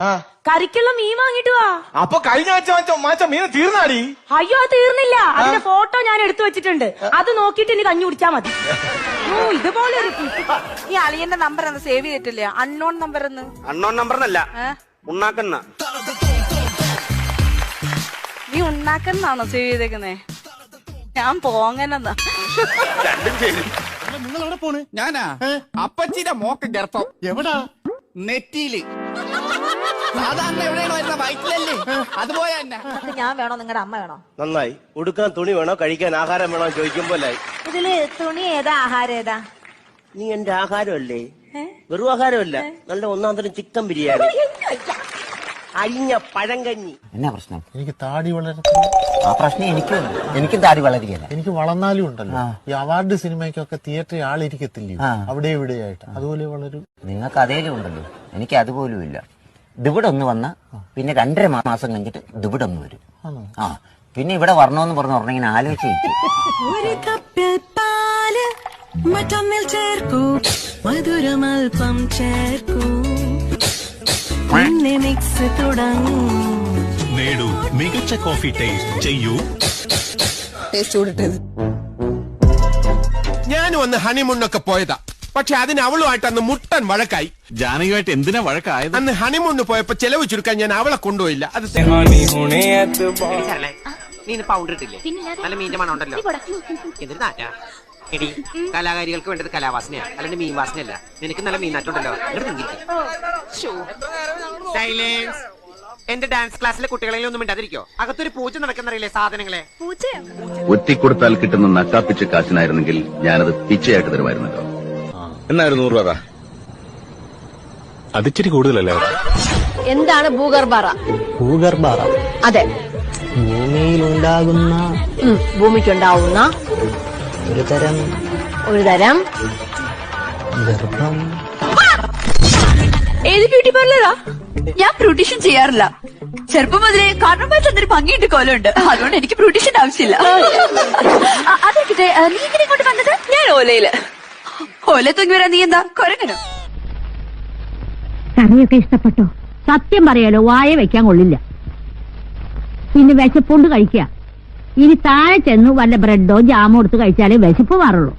ആ. കറിക്കുള്ള മീൻ വാങ്ങിട്ട് വാ. അപ്പൊ കഴിഞ്ഞ ആഴ്ച വാങ്ങിച്ച മാച്ച മീൻ തീർന്നാടി. അയ്യോ അത് തീർന്നില്ല. അതിന്റെ ഫോട്ടോ ഞാൻ എടുത്തു വെച്ചിട്ടുണ്ട്. അത് നോക്കിട്ട് ഇനി കഞ്ഞി കുടിച്ചാ മതി. ഓ ഇതുപോലെ ഒരു. ഈ അളിയന്റെ നമ്പർ ഒന്ന് സേവ് ചെയ്തിട്ടില്ല? അൺനോൺ നമ്പർ എന്ന് അണ്ണോൺ നമ്പറിനല്ല അല്ല ഉണ്ണാക്കണ്ണ. നീ ഉണ്ടാക്കുന്നാണോ സേവ് ചെയ്തേക്കുന്നേ? ഞാൻ പോങ്ങനെന്നാ. നിങ്ങൾ എവിടെ പോണ്? ഞാനാ. അപ്പച്ചിന്റെ മോക്ക് ഗർഭം. എവിടാ? നെറ്റിയിൽ. സാധാരണ എവിടെയാണ് വരുന്ന വയറ്റിലല്ലേ? അതുപോലെ തന്നെ. ഞാൻ വേണോ? നിങ്ങളുടെ അമ്മ വേണോ? നന്നായി. ഉടുക്കാൻ തുണി വേണോ? കഴിക്കാൻ ആഹാരം വേണോ? ചോദിക്കുമ്പോലായി. ഇതിൽ തുണി ഏതാ? ആഹാരം ഏതാ? നീ എന്റെ ആഹാരമല്ലേ? വെറും ആഹാരമല്ല. നല്ല ഒന്നാം തരം ചിക്കൻ ബിരിയാണി. അരിഞ്ഞ പഴങ്കഞ്ഞി. എന്നാ പ്രശ്നം? എനിക്ക് താടി വളരെ ആ പ്രശ്നം എനിക്കും ഉണ്ട്. എനിക്കും താടി വളരുകയല്ല. എനിക്ക് വളർന്നാലും ഉണ്ടല്ലോ. ഈ അവാർഡ് സിനിമയ്ക്കൊക്കെ തിയേറ്ററിൽ ആളിരിക്കത്തില്ലയോ? ആ. അവിടെ ഇവിടെയായിട്ട് അതുപോലെ വളരും. നിങ്ങൾക്ക് അതേലും ഉണ്ടല്ലോ. എനിക്ക് അതുപോലും ഇല്ല ദിവിടെ ഒന്ന് വന്ന പിന്നെ രണ്ടര മാസം കഴിഞ്ഞിട്ട് ദിവിടെ ഒന്ന് വരും ആ പിന്നെ ഇവിടെ വരണമെന്ന് പറഞ്ഞു പറഞ്ഞ ആലോചിച്ചു ഒരു കപ്പിൽ പാൽ മറ്റൊന്നിൽ ചേർക്കൂ. മധുരമൽപ്പം ചേർക്കൂ. പിന്നെ മിക്സ് തുടങ്ങൂ. നേടൂ മികച്ച കോഫി ടേസ്റ്റ് ചെയ്യൂ. ഞാനും ഹണിമൂണിനൊക്കെ പോയതാ. പക്ഷെ അതിന് അവളുമായിട്ട് അന്ന് മുട്ടൻ വഴക്കായി. ജാനകിയായിട്ട് എന്തിനാ വഴക്കായത്? അന്ന് ഹണിമൂണിന് പോയപ്പോ ചെലവ് ചുരുക്കാൻ ഞാൻ അവളെ കൊണ്ടുപോയില്ല. അത് നീ പൗഡർ ഇട്ടില്ലേ? നല്ല മീന്റെ മണം ഉണ്ടല്ലോ. എന്തൊരു നാറ്റാ. എടി കലാകാരികൾക്ക് വേണ്ടത് കലാവാസനയാണ് അല്ലാണ്ട് മീൻ വാസനയല്ല. നിനക്ക് നല്ല മീൻ നാട്ടുണ്ടല്ലോ. സൈലൻസ്. എന്റെ ഡാൻസ് ക്ലാസ്സിലെ കുട്ടികളെ ഒന്നും മിണ്ടാതിരിക്കോ? അകത്തൊരു പൂജ നടക്കുന്നറിയില്ലേ സാധനങ്ങളെ? ഒറ്റിക്കൊടുത്താൽ കിട്ടുന്ന നക്കാപ്പിച്ച കാശിനായിരുന്നെങ്കിൽ ഞാനത് പിച്ചയായിട്ട് തരുമായിരുന്നല്ലോ. എന്നായിരുന്നു നൂറ് രൂപ അതിച്ചിരി കൂടുതലല്ലേ? എന്താണ് ഭൂഗർഭാറ? ഭൂഗർഭാറ? അതെ. ഭൂമിയിലുണ്ടാകുന്ന ഭൂമിക്കുണ്ടാവുന്ന ഒരു തരം ഒരു തരം ഗർഭം. ഏത് ബ്യൂട്ടി പാർലറാ ഞാൻ ബ്യൂട്ടീഷ്യൻ ചെയ്യാറില്ല. ചെറുപ്പം മുതലേ കാരണം പറ്റുന്നൊരു ഭംഗിയുണ്ട് കോലുണ്ട് അതുകൊണ്ട് എനിക്ക് പ്രൊട്ടീഷൻ ആവശ്യമില്ല. അതെ കിട്ടെ നീ ഇങ്ങനെ കൊണ്ട് വന്നത്? ഞാൻ ഓലയിൽ. ഓല തൂങ്ങി വരാൻ നീ എന്താ കൊരങ്ങനോ? കറിയൊക്കെ ഇഷ്ടപ്പെട്ടോ? സത്യം പറയാലോ വായ വെക്കാൻ കൊള്ളില്ല. പിന്നെ വിശപ്പുണ്ട് കഴിക്കുക. ഇനി താഴെ ചെന്ന് വല്ല ബ്രെഡോ ജാമോ എടുത്ത് കഴിച്ചാലേ വിശപ്പ് മാറുള്ളൂ.